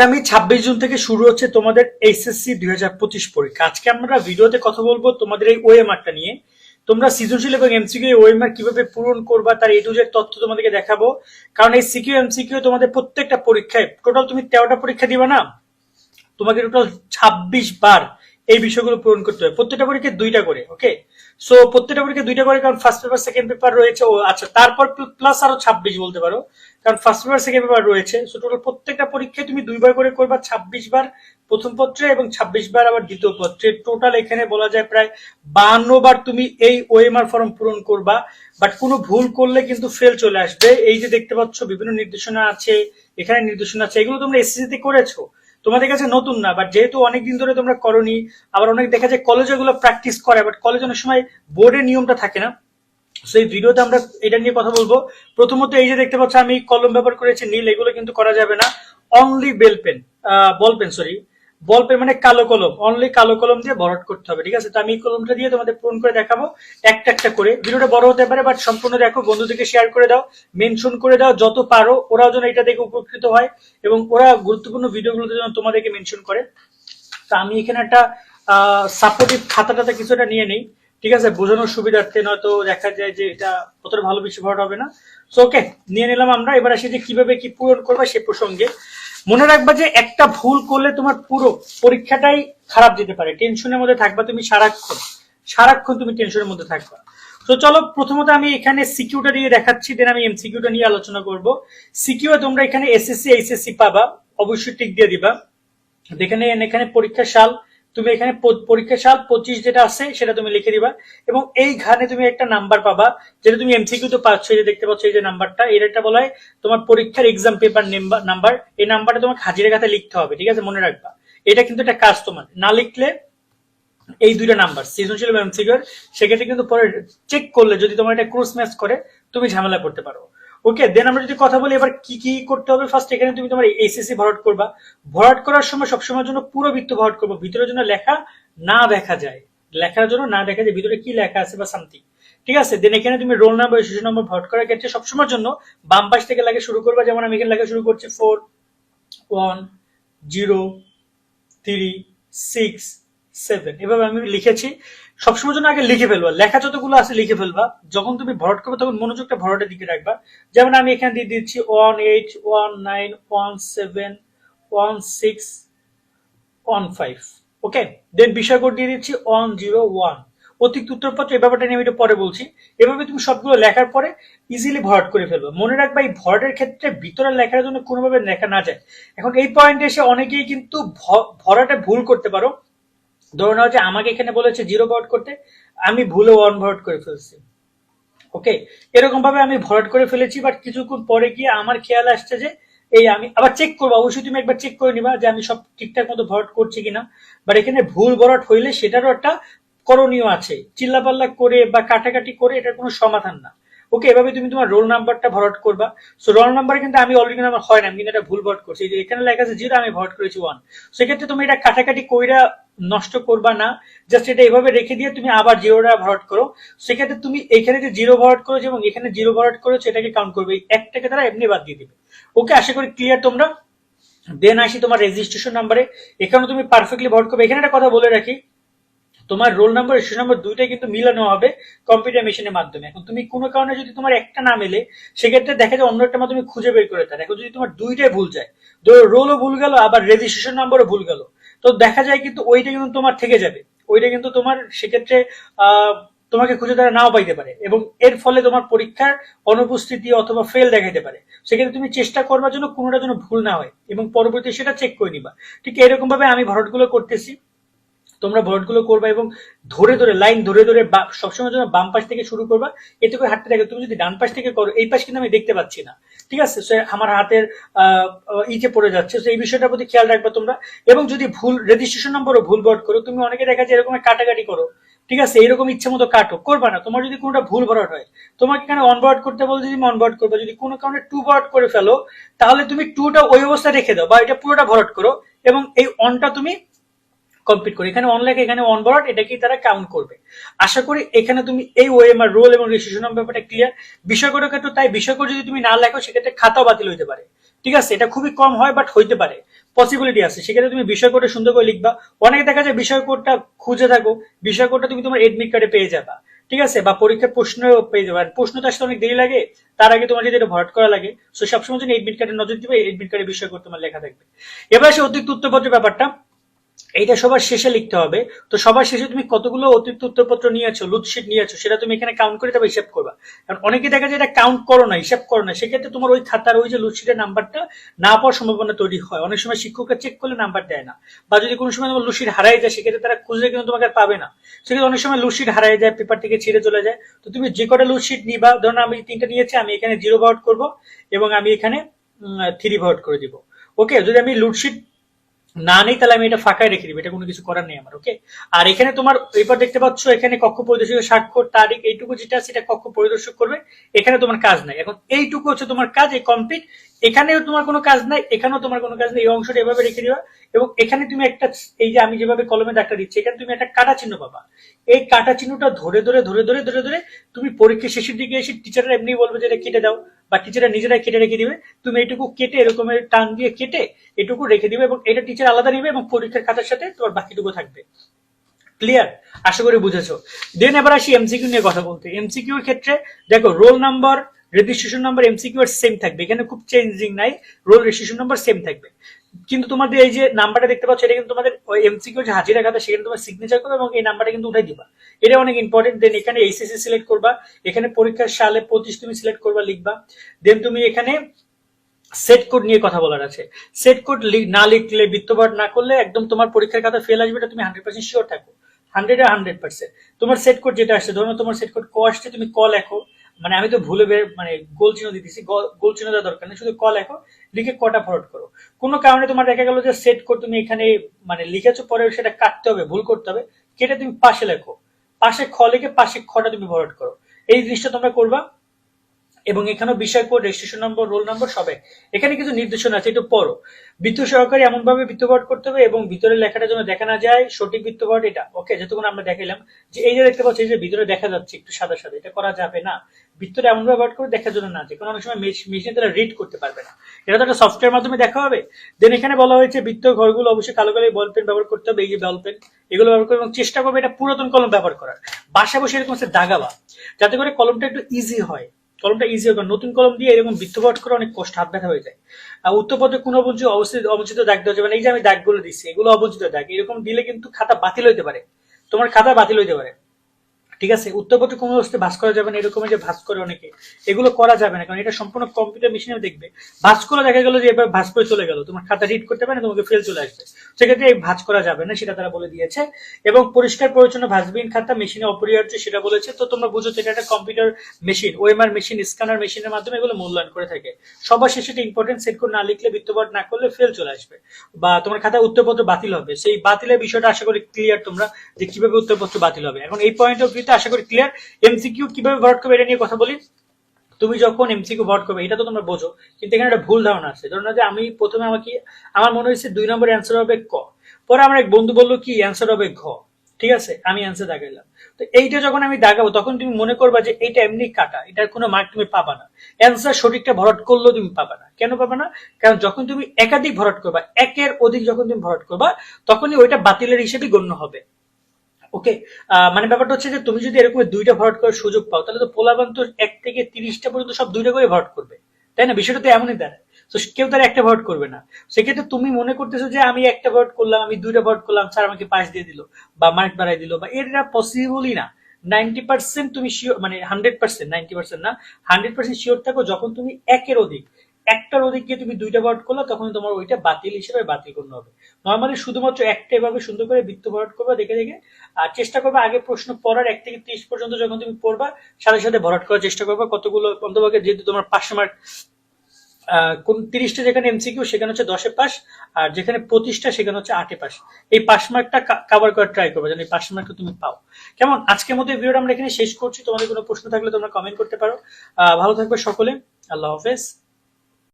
আগামী ছাব্বিশ জুন থেকে শুরু হচ্ছে তোমাদের এইচএসসি দুই হাজার পঁচিশ পরীক্ষা। আজকে আমরা ভিডিওতে কথা বলব তোমাদের এই ওএমআরটা নিয়ে। তোমরা সৃজনশীল এবং এমসিকিউ ওএমআর কীভাবে পূরণ করবা তার এই দুজের তথ্য তোমাদেরকে দেখাবো। কারণ এই সিকিউ এমসিকিউ তোমাদের প্রত্যেকটা পরীক্ষায় টোটাল তুমি তেরোটা পরীক্ষা দিবা না? তোমাকে টোটাল ছাব্বিশ বার এই বিষয়গুলো পূরণ করতে হবে। প্রত্যেকটা পরীক্ষা দুইটা করে ওকে সো প্রত্যেকটা পরীক্ষা দুইটা করে কারণ ফার্স্ট পেপার সেকেন্ড পেপার রয়েছে। ও আচ্ছা তারপর প্লাস আরও ছাব্বিশ বলতে পারো। কারণ ফার্স্ট পেপার সেকেন্ড পেপার রয়েছে। সো টোটাল প্রত্যেকটা পরীক্ষায় তুমি দুইবার করে করবা ছাব্বিশ বার প্রথম পত্রে এবং ছাব্বিশ বার আবার দ্বিতীয় পত্রে। টোটাল এখানে বলা যায় প্রায় বান্ন বার তুমি এই ওএমআর ফর্ম পূরণ করবা। বাট কোনো ভুল করলে কিন্তু ফেল চলে আসবে। এই যে দেখতে পাচ্ছ, বিভিন্ন নির্দেশনা আছে, এখানে নির্দেশনা আছে। এগুলো তোমরা এসএসসি তে করেছ। তোমাদের কাছে নতুন না বাট যেহেতু অনেকদিন ধরে তোমরা করনি, আবার অনেক দেখা যায় কলেজে এগুলো প্র্যাকটিস করে বাট কলেজ অনেক সময় বোর্ডের নিয়মটা থাকে না। সো এই ভিডিওতে আমরা এটা নিয়ে কথা বলব। প্রথমত এই যে দেখতে পাচ্ছ, আমি কলম ব্যবহার করেছি, নীল, এগুলো কিন্তু করা যাবে না। Only bell pen ball pen sorry ball pen মানে কালো কলম অনলি কালো কলম দিয়ে ভরাট করতে হবে, ঠিক আছে? তো আমি এই কলমটা দিয়ে তোমাদের পূরণ করে দেখাবো, একটা একটা করে। ভিডিওটা বড় হতে পারে বাট সম্পূর্ণ দেখো, বন্ধুদেরকে শেয়ার করে দাও মেনশন করে দাও, যত পারো, ওরাও যেন এটা দেখে উপকৃত হয়, এবং ওরা গুরুত্বপূর্ণ ভিডিওগুলোতে যেন তোমাদেরকে মেনশন করে। তা আমি এখানে একটা সাপোর্টিভ খাতা টাতা কিছু একটা নিয়ে নেই, ঠিক আছে? বোঝানোর সুবিধার্থে নয়তো দেখা যায় যে এটা অতটা ভালো বেশি ভরাট হবে না। সো ওকে নিয়ে নিলাম আমরা। এবার আসি যে কীভাবে কি পূরণ করবে সে প্রসঙ্গে। মনে রাখবা যে একটা ভুল করলে তোমার পুরো পরীক্ষাটাই খারাপ যেতে পারে। টেনশনের মধ্যে থাকবা তুমি সারাক্ষণ। সারাক্ষণ তুমি টেনশনের মধ্যে থাকবা। তো চলো, প্রথমত আমি এখানে সিকিউটা দিয়ে দেখাচ্ছি দেন আমি এমসিকিউটা নিয়ে আলোচনা করব। সিকিউ তোমরা এখানে এসএসসি এইচএসসি পাবা। অবশ্যই টিক দিয়ে দিবা। এখানে এখানে পরীক্ষার সাল তুমি এখানে প- পরীক্ষার সাল পঁচিশ যেটা আছে, সেটা তুমি লিখে দিবা। এবং এইখানে তুমি একটা নাম্বার পাবা, যেটা তুমি এমসিকিউ তো পাচ্ছ, এই যে দেখতে পাচ্ছ, এই যে নাম্বারটা একটা বলা হয় তোমার পরীক্ষার এক্সাম পেপার নাম্বার এই নাম্বারটা তোমাকে হাজিরা খাতায় লিখতে হবে, ঠিক আছে? মনে রাখবা। এটা কিন্তু একটা কাজ তোমার। না লিখলে এই দুইটা নাম্বার সৃজনশীল এবং এমসিকিউ সেক্ষেত্রে কিন্তু পরে চেক করলে যদি তোমার এটা ক্রস ম্যাচ করে, তুমি ঝামেলা করতে পারো। ওকে দেন আমরা যদি কথা বলি, এবার কি কি করতে হবে? ফার্স্ট এখানে তুমি তোমার এইচএসসি ভরাট করবা। ভরাট করার সময় সবসময়ের জন্য পুরো বৃত্ত ভরাট করব। ভিতরের জন্য লেখা না দেখা যায়। লেখার জন্য না দেখা যায়। ভিতরে কি লেখা আছে বা সামথিং ঠিক আছে? দেন এখানে তুমি রোল নাম্বার শিশু নম্বর ভরাট করার ক্ষেত্রে সবসময়ের জন্য বাম পাশ থেকে লাগে শুরু করবা। যেমন আমি এখানে লেখা শুরু করছি four one zero three six seven এভাবে আমি লিখেছি। সবসময় জন্য আগে লিখে ফেলবা। লেখা যতগুলো আছে লিখে ফেলবা। যখন তুমি ভরাট করবে, তখন মনোযোগটা ভরাটের দিকে রাখবা। যেমন আমি এখানে দিয়ে দিচ্ছি one eight one nine one seven one six one five okay then বিষয় কোড দিয়ে দিচ্ছি ওয়ান জিরো ওয়ান অতিরিক্ত উত্তরপত্র এই ব্যাপারটা নিয়ে আমি পরে বলছি। এভাবে তুমি সবগুলো লেখার পরে ইজিলি ভরাট করে ফেলবে। মনে রাখবা, এই ভরাটের ক্ষেত্রে ভিতরে লেখার জন্য কোনোভাবে লেখা না যায়। এখন এই পয়েন্টে এসে অনেকেই কিন্তু ভরাটে ভুল করতে পারো। ধরে নাও যে আমাকে এখানে বলেছে জিরো ভরাট করতে, আমি ভুলে ওয়ান ভরাট করে ফেলছি। ওকে এরকম ভাবে আমি ভরট করে ফেলেছি বাট কিছুক্ষণ পরে গিয়ে আমার খেয়াল আসছে যে এই আমি আবার চেক করব। অবশ্যই তুমি একবার চেক করে নিবা যে আমি সব ঠিকঠাক মতো ভরট করছি কিনা। বাট এখানে ভুল ভরট হইলে সেটারও একটা করণীয় আছে। চিল্লাপাল্লা করে বা কাটাকাটি করে এটার কোনো সমাধান না। ওকে, এভাবে তুমি তোমার রোল নাম্বারটা ভরাট করবা। সো রোল নাম্বার কিন্তু আমি অলরেডি আমার হয় না, আমি কিন্তু এটা ভুল ভরাট করছি। যে এখানে লেখা আছে জিরো আমি ভরাট করেছি ওয়ান সেক্ষেত্রে তুমি এটা কাটাকাটি কইরা নষ্ট করবা না। জাস্ট এটা এভাবে রেখে দিয়ে তুমি আবার জিরোটা ভরাট করো। সেক্ষেত্রে তুমি এখানে যে জিরো ভরট করেছ এবং এখানে জিরো ভরাট করেছ, এটাকে কাউন্ট করবে। এই একটাকে তারা এমনি বাদ দিয়ে দিবে। ওকে, আশা করি ক্লিয়ার তোমরা? দেন আসি তোমার রেজিস্ট্রেশন নাম্বারে এখানে তুমি পারফেক্টলি ভরাট করবে। এখানে একটা কথা বলে রাখি। তোমার রোল নাম্বার রেজিস্ট্রেশন নাম্বার দুইটাই কিন্তু মিলানো হবে কম্পিউটার মেশিনের মাধ্যমে। এখন তুমি কোনো কারণে যদি তোমার একটা না মেলে, সেক্ষেত্রে দেখা যায় অন্য একটা মাধ্যমে খুঁজে বের করে দেয়। এখন যদি তোমার দুইটাই ভুল যায়, ধরো রোলও ভুল গেল, আবার রেজিস্ট্রেশন নাম্বারও ভুল গেল, তো দেখা যায় কিন্তু ওইটা কিন্তু তোমার থেকে যাবে। ওইটা কিন্তু তোমার সেক্ষেত্রে তোমাকে খুঁজে তারা নাও পাইতে পারে এবং এর ফলে তোমার পরীক্ষার অনুপস্থিতি অথবা ফেল দেখাইতে পারে। সেক্ষেত্রে তুমি চেষ্টা করবার জন্য কোনোটা যেন ভুল না হয় এবং পরবর্তী সেটা চেক করে নিবা। ঠিক এরকম ভাবে আমি ভরাটগুলো করতেছি। তোমরা ভোটগুলো করবা এবং ধরে ধরে লাইন ধরে ধরে সবসময় জন্য বাম পাশ থেকে শুরু করবা। এতে করে হাঁটতে থাকে তুমি যদি ডান পাশ থেকে করো, এই পাশ কিন্তু আমি দেখতে পাচ্ছি না। ঠিক আছে? আমার হাতের ইতে পড়ে যাচ্ছে। এই বিষয়টার প্রতি খেয়াল রাখবা তোমরা। এবং যদি ভুল রেজিস্ট্রেশন নম্বরও ভুল ভোট করো, তুমি অনেকে দেখা যায় এরকম কাটাকাটি করো। ঠিক আছে? এরকম ইচ্ছে মতো কাটো। করবা না। তোমার যদি কোনোটা ভুল ভরাট হয়, তোমাকে এখানে অনবোর্ড করতে বলতে তুমি অনবোর্ড করবে, যদি কোনো কারণে টু ভরাট করে ফেলো, তাহলে তুমি টুটা ওই অবস্থায় রেখে দাও বা এটা পুরোটা ভরাট করো এবং এই অনটা তুমি কমপ্লিট করি। এখানে অন লেখা এখানে অন বরাট এটাকেই তারা কাউন্ট করবে? আশা করি এখানে তুমি এই ওএমআর রোল এবং রেজিস্ট্রেশন ব্যাপারটা ক্লিয়ার বিষয় করে ক্ষেত্রে তাই বিষয় করে যদি তুমি না লেখো, সেক্ষেত্রে খাতাও বাতিল হইতে পারে। ঠিক আছে? এটা খুবই কম হয় বাট হইতে পারে। পসিবিলিটি আছে। সেক্ষেত্রে তুমি বিষয় কোডে সুন্দর করে লিখবা। অনেকে দেখা যায় বিষয় কোডটা খুঁজে থাকো বিষয় কোডটা তুমি তোমার এডমিট কার্ডে পেয়ে যাবা। ঠিক আছে? বা পরীক্ষার প্রশ্ন পেয়ে যাবে। আর প্রশ্ন তো আসতে অনেক দেরি লাগে। তার আগে তোমার যদি এটা ভরাট করা লাগে সো সবসময় জন্য এডমিট কার্ডে নজর দিবে এডমিট কার্ডে বিষয় কোড তোমার লেখা থাকবে। এবার আসে অতিরিক্ত উত্তরপত্রের ব্যাপারটা। এইটা সবার শেষে লিখতে হবে। তো সবার শেষে তুমি কতগুলো অতিরিক্ত উত্তরপত্র নিয়েছো লুটশিট নিয়েছো, সেটা তুমি এখানে কাউন্ট করে তবে হিসাব করবা। কারণ অনেকে দেখা যায় এটা কাউন্ট করো না, হিসাব করো না। সেক্ষেত্রে তোমার ওই খাতার ওই যে লুটশিটের নাম্বারটা না পাওয়ার সম্ভাবনা তৈরি হয়। অনেক সময় শিক্ষকরা চেক করলে নাম্বার দেয় না। বা যদি কোনো সময় তোমার লুটশিট হারাই যায়, সেক্ষেত্রে তারা খুঁজলে কিন্তু তোমাকে পাবে না। সেক্ষেত্রে অনেক সময় লুটশিট হারাই যায় পেপার থেকে ছিঁড়ে চলে যায়। তো তুমি যে কটা লুটশিট নিবা, ধরুন আমি তিনটা নিয়েছি, আমি এখানে জিরো ভাউট করব এবং আমি এখানে থ্রি ভাউট করে দিব। ওকে যদি আমি লুটশিট না নেই, তাহলে আমি এটা ফাঁকায় রেখে দিব, এটা কোনো কিছু করার নেই আমার ওকে আর এখানে তোমার এবার দেখতে পাচ্ছ, এখানে কক্ষ পরিদর্শকের স্বাক্ষর, তারিখ, এইটুকু যেটা সেটা কক্ষ পরিদর্শক করবে, এখানে তোমার কাজ নাই। এখন এইটুকু হচ্ছে তোমার কাজ, এই কমপ্লিট এখানেও তোমার কোনো কাজ নাই, এখানেও তোমার কোনো কাজ নেই, এই অংশটা এভাবে রেখে দিবা, এবং এখানে তুমি একটা, এই যে আমি যেভাবে কলমে দাগটা দিচ্ছি, এখানে তুমি একটা কাটা চিহ্ন পাবা। এই কাটা চিহ্নটা ধরে ধরে ধরে ধরে ধরে ধরে তুমি পরীক্ষা শেষের দিকে এসে টিচাররা এমনি বলবে যে, এটা কেটে দাও। বা টিচাররা নিজেরাই কেটে রেখে দিবে, তুমি এটুকু কেটে এরকমের টান দিয়ে কেটে এটুকু রেখে দিবে এবং এটা টিচার আলাদা নিবে এবং পরীক্ষার খাতার সাথে তোমার বাকিটুকু থাকবে। ক্লিয়ার আশা করি বুঝেছ। দেন এবার আসি এমসিকিউ নিয়ে কথা বলতে। এমসিকিউ এর ক্ষেত্রে দেখো roll number registration number MCQ এর সেম থাকবে। এখানে খুব চেঞ্জিং নাই রোল রেজিস্ট্রেশন নাম্বার সেম থাকবে। কিন্তু তোমাদের এই যে নাম্বারটা দেখতে পাচ্ছ, এটা কিন্তু তোমাদের এমসিকিউ যে হাজিরা খাতা সেখানে তোমার সিগনেচার করবে এবং এই নাম্বারটা কিন্তু উঠাই দিবা। এটা অনেক ইম্পর্টেন্ট দেন এখানে এইচএসসি সিলেক্ট করবা। এখানে পরীক্ষার সালে পঁচিশ তুমি সিলেক্ট করবা, লিখবা। দেন তুমি এখানে সেট কোড নিয়ে কথা বলার আছে। সেট কোড না লিখলে বৃত্তপাঠ না করলে একদম তোমার পরীক্ষার খাতা ফেল আসবে, এটা তুমি হান্ড্রেড পার্সেন্ট শিওর থাকো। হান্ড্রেড হান্ড্রেড পার্সেন্ট তোমার সেট কোড যেটা আসছে, ধরো তোমার সেট কোড ক আসছে, তুমি ক লেখো। মানে আমি তো ভুলে মানে গোল চিহ্ন দিতেছি। গোল চিহ্ন দেওয়ার দরকার নেই, শুধু ক লেখো। লিখে কটা ফরওয়ার্ড করো? কোনো কারণে তোমার দেখা গেল যে সেট করে তুমি এখানে মানে লিখেছো, পরে সেটা কাটতে হবে, ভুল করতে হবে। কেটে তুমি পাশে লেখো। পাশে খ লিখে পাশে খটা তুমি ফরওয়ার্ড করো। এই জিনিসটা তোমরা করবা। এবং এখানেও বিষয় code registration number roll number সবে এখানে কিছু নির্দেশনা আছে, একটু পড়ো। বৃত্ত সহকারী এমন ভাবে বৃত্তপাঠ করতে হবে এবং ভিতরে লেখাটা যেন দেখা না যায়, সঠিক বৃত্তপাঠ এটা। ওকে যেটুকুন আমরা দেখাইলাম, যে এই যে দেখতে পাচ্ছি যে ভিতরে দেখা যাচ্ছে একটু সাদা সাদা, এটা করা যাবে না। ভিতরে এমন ভাবে পাঠ করে দেখার জন্য না যে কোনো অনেক সময় মেশিনে তারা রিড করতে পারবে না। এটা তো একটা সফটওয়্যার মাধ্যমে দেখা হবে। দেন এখানে বলা হয়েছে বৃত্ত ঘরগুলো অবশ্যই কালো কালো বল পেন ব্যবহার করতে হবে, এই যে বল পেন এগুলো ব্যবহার করে এবং চেষ্টা করবে এটা পুরাতন কলম ব্যবহার করার। বাসা বসে এরকম হচ্ছে দাগাবা। যাতে করে কলমটা একটু ইজি হয়। কলমটা ইজি হবে নতুন কলম দিয়ে এরকম বৃত্তপাঠ করে অনেক কষ্ট, হাত ব্যথা হয়ে যায়। আর উত্তরপত্রে কোন অবঞ্চিত অবস্থিত, অবঞ্চিত দাগ দেওয়া যাবে না এই যে আমি দাগগুলো দিচ্ছি, এগুলো অবঞ্চিত দাগ, এরকম দিলে কিন্তু খাতা বাতিল হইতে পারে। তোমার খাতা বাতিল হইতে পারে। ঠিক আছে? উত্তরপত্রে কোনো অবস্থায় ভাস করা যাবে না এরকম যে ভাস করে অনেকে। এগুলো করা যাবে না, কারণ এটা সম্পূর্ণ কম্পিউটার মেশিনে দেখবে। ভাস করে দেখা গেল যে এবার ভাস করে চলে গেল, তোমার খাতা রিড করতে পারে না, তোমাকে ফেল চলে আসবে। সেক্ষেত্রে এই ভাঁজ করা যাবে না, সেটা তারা বলে দিয়েছে। এবং পরিষ্কার পরিচ্ছন্ন ভাসবিন খাতা, মেশিনে অপরিহার্য সেটা বলেছে। তো তোমরা বুঝো এটা একটা computer machine OMR machine, scanner মেশিনের মাধ্যমে এগুলো মূল্যায়ন করে থাকে। সবার শেষে এটা ইম্পর্টেন্ট সেট করে না লিখলে বৃত্তপাঠ না করলে ফেল চলে আসবে। বা তোমার খাতা উত্তরপত্র বাতিল হবে। সেই বাতিলের বিষয়টা আশা করি ক্লিয়ার তোমরা যে কীভাবে উত্তরপত্র বাতিল হবে। এখন এই পয়েন্ট অফ ভিউতে আশা করি ক্লিয়ার এমসিকিউ কীভাবে ভরাট করবে এটা নিয়ে কথা বলি? তুমি যখন এমসিকিউ ভোট করবে, এটা তো তোমরা বোঝো, কিন্তু এখানে একটা ভুল ধারণা আছে। ধরো না যে আমি প্রথমে আমাকে, আমার মনে হয়েছে দুই নম্বর অ্যান্সার হবে ক। পরে আমার এক বন্ধু বলল কি অ্যান্সার হবে ঘ। ঠিক আছে? আমি অ্যান্সার দাগাইলাম। তো এইটা যখন আমি দাগাবো, তখন তুমি মনে করবা যে এইটা এমনি কাটা, এটার কোনো মার্ক তুমি পাবা না। অ্যান্সার সঠিকটা ভরাট করলেও তুমি পাবা না। কেন পাবা না? কারণ যখন তুমি একাধিক ভরাট করবা, একের অধিক যখন তুমি ভরাট করবা, তখনই ওইটা বাতিলের হিসেবে গণ্য হবে। ওকে মানে ব্যাপারটা হচ্ছে যে তুমি যদি এরকম দুইটা ভরাট করার সুযোগ পাও, তাহলে তো পোলাবান তো এক থেকে তিরিশটা পর্যন্ত সব দুইটা করে ভরাট করবে। তাই না? বিষয়টা তো এমনই দাঁড়ায়। তো কেউ তার একটা ভোট করবে না। সেক্ষেত্রে তুমি মনে করতেছো যে আমি একটা ভোট করলাম, আমি দুইটা ভোট করলাম স্যার আমাকে পাস দিয়ে দিল, বা মার্ক বাড়াই দিল, বা এটা পসিবলই না নাইনটি পার্সেন্ট তুমি শিওর মানে হান্ড্রেড পার্সেন্ট নাইনটি পার্সেন্ট না হান্ড্রেড পার্সেন্ট শিওর থাকো যখন তুমি একের অধিক। একটার অধিক গিয়ে তুমি দুইটা ভোট করল তখন তোমার ওইটা বাতিল হিসেবে বাতিল করতে হবে। নর্মালি শুধুমাত্র একটা এভাবে সুন্দর করে বৃত্ত ভরাট করবে, দেখে দেখে। আর চেষ্টা করবে আগে প্রশ্ন পড়ার এক থেকে ত্রিশ পর্যন্ত যখন তুমি পড়বা, সাথে সাথে ভরাট করার চেষ্টা করবে। কতগুলো অন্তভাগে যেহেতু তোমার পাঁচশো মার্ক কোন তিরিশটা যেখানে এমসিকিউ সেখানে হচ্ছে দশে পাস আর যেখানে পঁচিশটা, সেখানে হচ্ছে আটে পাস এই পাস মার্কটা কাভার করার ট্রাই করবে, যেন এই পাস মার্কটা তুমি পাও। কেমন? আজকের মধ্যে ভিডিওটা আমরা এখানে শেষ করছি। তোমাদের কোনো প্রশ্ন থাকলে তোমরা কমেন্ট করতে পারো। ভালো থাকবে সকলে। আল্লাহ হাফেজ।